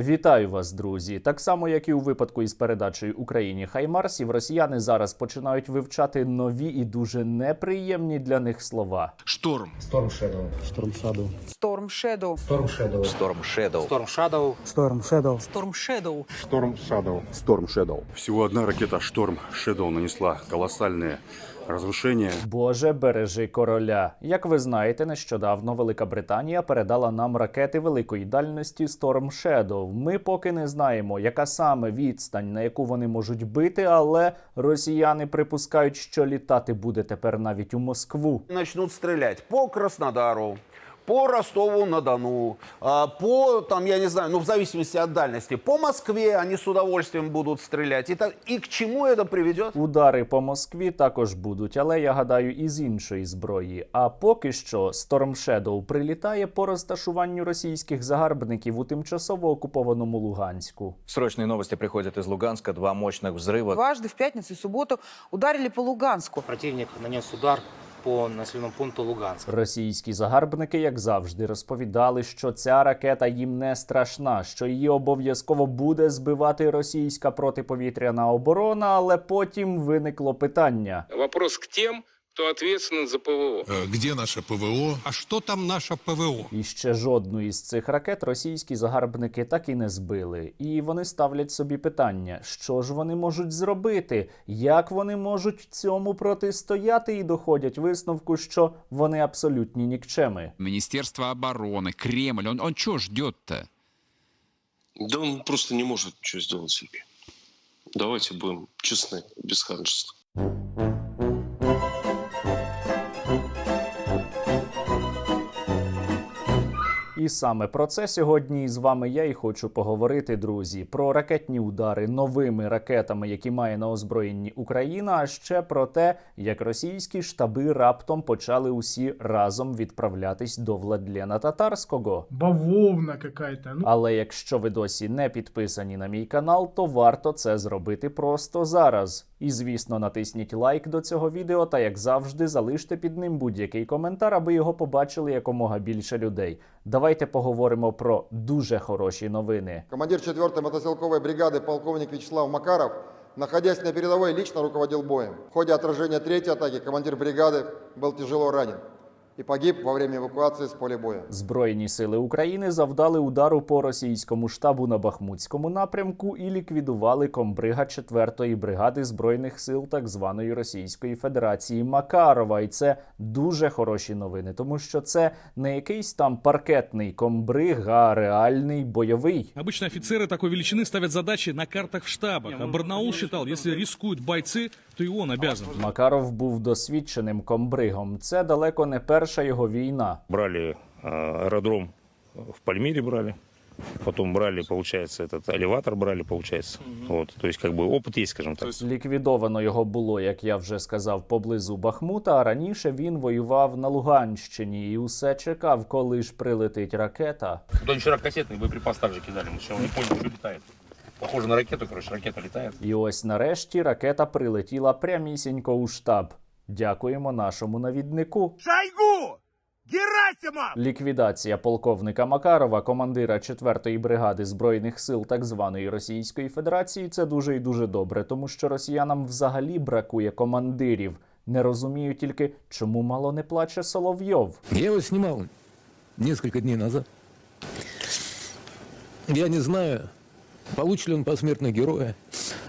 Вітаю вас, друзі! Так само, як і у випадку із передачею Україні Хаймарсів, росіяни зараз починають вивчати нові і дуже неприємні для них слова. Шторм. Storm Shadow. Storm Shadow. Storm Shadow. Storm Shadow. Storm Shadow. Storm Shadow. Storm Shadow. Storm Shadow. Storm Shadow. Storm Shadow. Всего одна ракета Шторм Shadow нанесла колоссальные разрушения. Боже, бережи короля. Як ви знаєте, нещодавно Велика Британія передала нам ракети великої дальності Storm Shadow. Ми поки не знаємо, яка саме відстань, на яку вони можуть бити, але росіяни припускають, що літати буде тепер навіть у Москву. Начнуть стріляти по Краснодару, по Ростову-на-Дону, а, по, там, я не знаю, ну, в зависимости от дальности, по Москве они с удовольствием будут стрелять. И, так, и к чему это приведет? Удари по Москві також будуть, але я гадаю, із іншої зброї. А поки що Storm Shadow прилітає по розташуванню російських загарбників у тимчасово окупованому Луганську. Срочные новости приходят из Луганска. Два мощных взрыва. Дважды в пятницу и субботу ударили по Луганску. Противник нанес удар по населеному пункту Луганськ. Російські загарбники, як завжди, розповідали, що ця ракета їм не страшна, що її обов'язково буде збивати російська протиповітряна оборона. Але потім виникло питання: Вопрос к тем, кто ответственен за ПВО. Э, Где наше ПВО? А что там наше ПВО? І ще жодну із цих ракет російські загарбники так і не збили. І вони ставлять собі питання: що ж вони можуть зробити, як вони можуть цьому протистояти, і доходять висновку, що вони абсолютні нікчеми. Министерство обороны, Кремль, он, он что ждет-то? Да он просто не может ничего сделать себе. Давайте будем честны, без ханжества. І саме про це сьогодні з вами я і хочу поговорити, друзі, про ракетні удари новими ракетами, які має на озброєнні Україна, а ще про те, як російські штаби раптом почали усі разом відправлятись до Владлена Татарського. Бавовна какая-то. Ну, Але якщо ви досі не підписані на мій канал, то варто це зробити просто зараз. І звісно, натисніть лайк до цього відео, та як завжди, залиште під ним будь-який коментар, аби його побачили якомога більше людей. Давайте поговоримо про дуже хороші новини. Командир 4-й мотострелковой бригады полковник Вячеслав Макаров, находясь на передовой, лично руководил боем. В ходе отражения третьей атаки командир бригады был тяжело ранен и погиб во время эвакуации с поля боя. Збройні сили України завдали удару по російському штабу на Бахмутському напрямку і ліквідували комбрига 4-ї бригади збройних сил так званої Російської Федерації Макарова. І це дуже хороші новини, тому що це не якийсь там паркетний комбриг, а реальний бойовий. Обычно офицеры такой величины ставят задачи на картах в штабах. А Барнаул считал, если рискуют бойцы, то и он обязан. Макаров був досвідченим комбригом. Це далеко не перша його війна. Брали э, аэродром в Пальмире брали. Потом брали, получается, этот элеватор брали, получается. Вот, то есть как бы опыт есть, скажем так. Ліквідовано його було, як я вже сказав, поблизу Бахмута. А раніше він воював на Луганщині і усе чекав, коли ж прилетить ракета. Туда вчера кассетный боеприпас также кидали. Мы сначала не поняли, что летает. Похоже на ракету, короче, ракета летает. І ось нарешті ракета прилетіла прямісінько у штаб. Дякуємо нашому навіднику. Шойгу! Герасимов! Ліквідація полковника Макарова, командира 4-ї бригади збройних сил так званої Російської Федерації, це дуже і дуже добре, тому що росіянам взагалі бракує командирів. Не розумію тільки, чому мало не плаче Соловйов. я его снимал несколько дней назад. Я не знаю, получит ли он посмертно героя.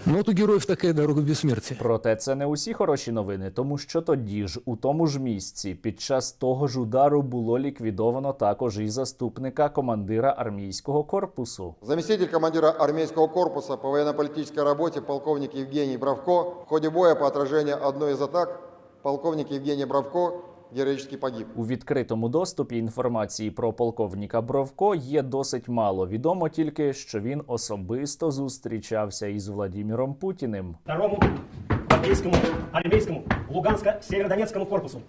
Но вот у героев такая дорога бессмертия. Проте це не усі хороші новини, тому що тоді ж, у тому ж місці, під час того ж удару було ліквідовано також і заступника командира армійського корпусу. Заместитель командира армейского корпуса по военно-политической работе полковник Евгений Бравко в ходе боя по отражению одной из атак полковник Евгений Бравко героически погиб. У відкритому доступі інформації про полковника Бровко є досить мало. Відомо тільки, що він особисто зустрічався із Владіміром Путіним. Второму армійському армійському Луганско-Северодонецкому корпусу.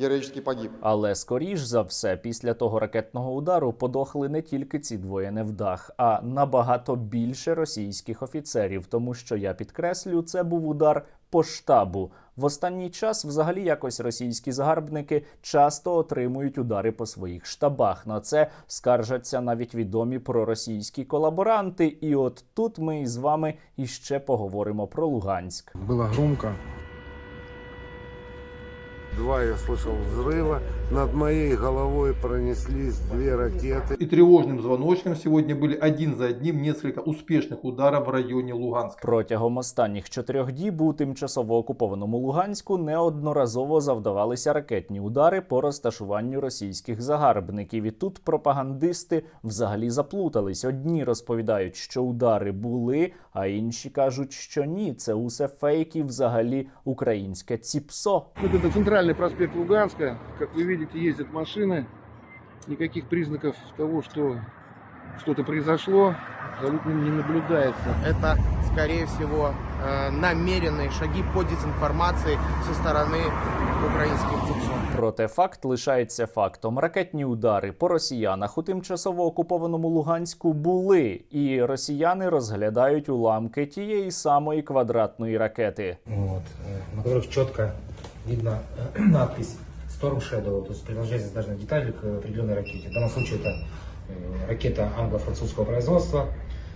Героически погиб. Але скоріш за все, після того ракетного удару подохли не тільки ці двоє невдах, а набагато більше російських офіцерів, тому що я підкреслю, це був удар по штабу. В останній час взагалі якось російські загарбники часто отримують удари по своїх штабах. На це скаржаться навіть відомі проросійські колаборанти. І от тут ми із вами іще поговоримо про Луганськ. Было громко. Два я слышал взрыва. Над моей головой пронеслись две ракеты. И тревожным звоночком сегодня были один за одним несколько успешных ударов в районе Луганска. Протягом останніх чотирьох діб у тимчасово окупованому Луганську неодноразово завдавалися ракетні удари по розташуванню російських загарбників. І тут пропагандисти взагалі заплутались. Одні розповідають, що удари були, а інші кажуть, що ні, це усе фейк і взагалі українське ціпсо. Вот это центральный проспект Луганска. Как вы видите, ездят машины. Никаких признаков того, что что-то произошло, абсолютно не наблюдается. Это, скорее всего, э, намеренные шаги по дезинформации со стороны украинских ЦИПСО. Проте факт лишається фактом. Ракетні удари по росіянах у тимчасово окупованому Луганську були, і росіяни розглядають уламки тієї самої квадратної ракети. Вот, на которых четко видно надпись Storm Shadow. То есть приложение даже детали к определенной ракете. В данном случае это э, ракета англо-французского производства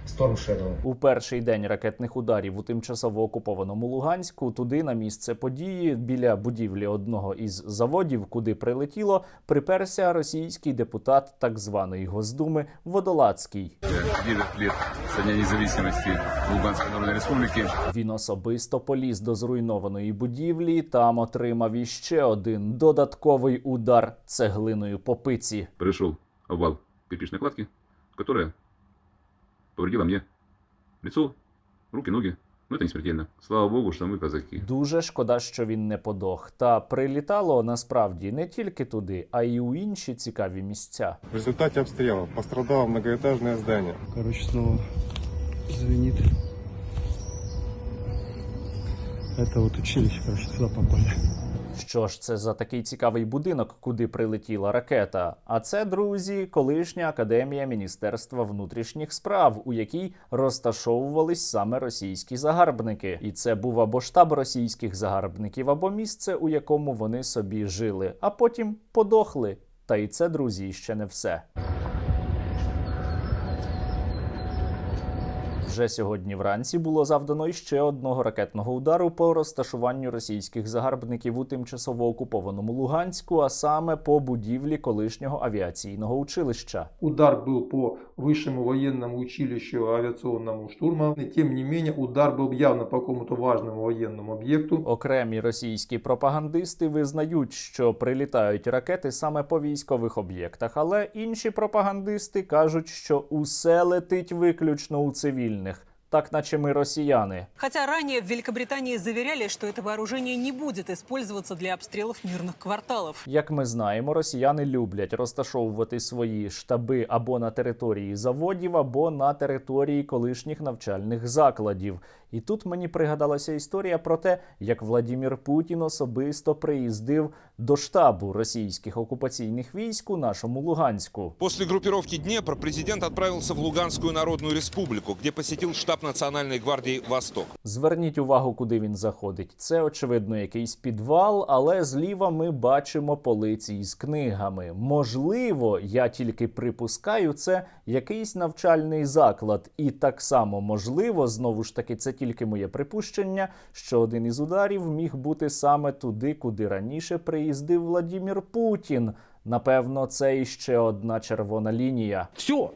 Storm Shadow. У перший день ракетних ударів у тимчасово окупованому Луганську туди на місце події біля будівлі одного із заводів, куди прилетіло, приперся російський депутат так званої Госдуми Водолацький. 9 лет со дня независимости Луганской Народной Республики. Він особисто поліз до зруйнованої будівлі. Там отримав іще один додатковий удар цеглиною по пиці. Пришел обвал кирпичной кладки, которая повредила мне лицо, руки, ноги. Но это не смертельно. Слава богу, что мы казаки. Дуже шкода, що він не подох. Та прилітало насправді не тільки туди, а й у інші цікаві місця. В результате обстрела пострадало многоэтажное здание. Короче, снова звенит. Это вот училище, короче, сюда попали. Що ж це за такий цікавий будинок, куди прилетіла ракета? А це, друзі, колишня академія Міністерства внутрішніх справ, у якій розташовувались саме російські загарбники. І це був або штаб російських загарбників, або місце, у якому вони собі жили, а потім подохли. Та і це, друзі, ще не все. Вже сьогодні вранці було завдано іще одного ракетного удару по розташуванню російських загарбників у тимчасово окупованому Луганську, а саме по будівлі колишнього авіаційного училища. Удар був по высшему военному училищу авиационному штурма. И, Тем не менее, удар был явно по какому-то важному военному объекту. Окремі російські пропагандисти визнають, що прилітають ракети саме по військових об'єктах, але інші пропагандисти кажуть, що усе летить виключно у цивільних. Так, наче ми росіяни. Хотя ранее в Великобритании заверяли, что это вооружение не будет использоваться для обстрелов мирных кварталов. Як ми знаємо, росіяни люблять розташовувати свої штаби або на території заводів, або на території колишніх навчальних закладів. І тут мені пригадалася історія про те, як Владімір Путін особисто приїздив до штабу російських окупаційних військ у нашому Луганську. После группировки Днепр президент отправился в Луганскую Народную Республику, где посетил штаб Национальной гвардии «Восток». Зверніть увагу, куди він заходить. Це очевидно якийсь підвал, але зліва ми бачимо полиці із книгами. Можливо, я тільки припускаю, це якийсь навчальний заклад, і так само можливо, знову ж таки, це тільки моє припущення, що один із ударів міг бути саме туди, куди раніше приїздив Владімір Путін. Напевно, це іще одна червона лінія. Все.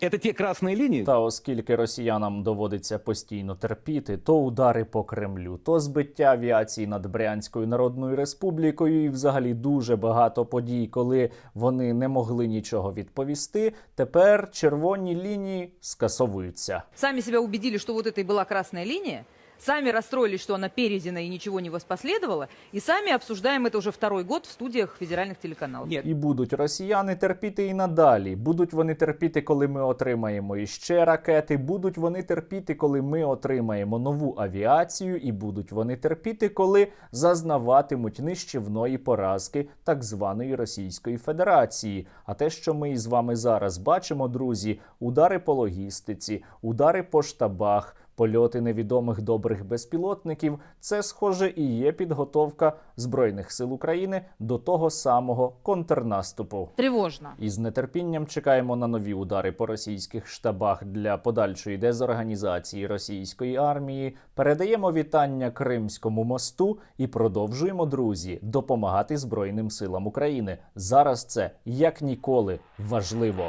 Это те красные линии, Та оскільки росіянам доводиться постійно терпіти, то удари по Кремлю, то збиття авіації над Брянською Народною Республікою, і взагалі дуже багато подій, коли вони не могли нічого відповісти. Тепер червоні лінії скасовуються. Сами себя убедили, что вот это и была красная линия. Сами расстроились, что она перейдена и ничего не воспоследовало. И сами обсуждаем это уже второй год в студиях федеральных телеканалов. І будуть росіяни терпіти і надалі. Будуть вони терпіти, коли ми отримаємо іще ракети. Будуть вони терпіти, коли ми отримаємо нову авіацію, і будуть вони терпіти, коли зазнаватимуть нищівної поразки так званої Російської Федерації. А те, що ми із вами зараз бачимо, друзі, удари по логістиці, удари по штабах, польоти невідомих добрих безпілотників це, схоже, і є підготовка збройних сил України до того самого контрнаступу. Тревожно. І з нетерпінням чекаємо на нові удари по російських штабах для подальшої дезорганізації російської армії. Передаємо вітання Кримському мосту і продовжуємо, друзі, допомагати Збройним силам України. Зараз це як ніколи важливо.